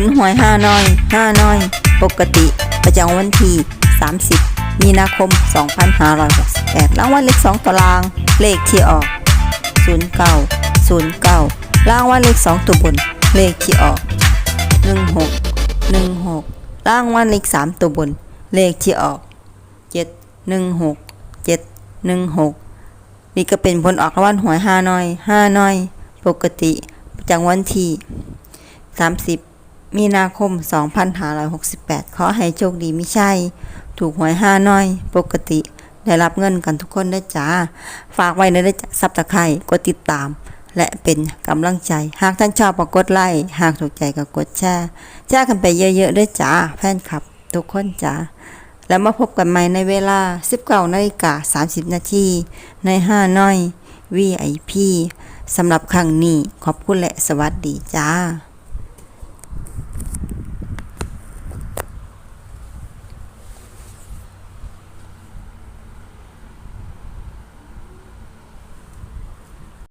ลหวยห้าน้อยห้าน้อย ปกติประจำวันที่ 30 มีนาคม 2568รางวัลเลข2ตาราง เลขที่ออก 09 09รางวัลเลข2ตัวบน เลขที่ออก 16 16รางวัลเลข3ตัวบน เลขที่ออก 7 16 7 16 นี่ก็เป็นผลออกรางวัลหวยห้าน้อยห้าน้อย ปกติประจำวันที่30 มีนาคม 2568 ขอให้โชคดีไม่ใช่ ถูกหวยห้าน้อย ปกติ ได้รับเงินกันทุกคนได้จ้า ฝากไว้ในได้ซับตะไคร่กดติดตาม และเป็นกำลังใจ หากท่านชอบก็กดไลค์หากถูกใจก็กดแชร์แชร์กันไปเยอะๆด้วยจ้าแฟนคลับ ทุกคนจ้าแล้วมาพบกันใหม่ในเวลา 19นาฬิกา30 นาทีใน 5 น้อย VIP สำหรับครั้งนี้ขอบคุณและสวัสดีจ้า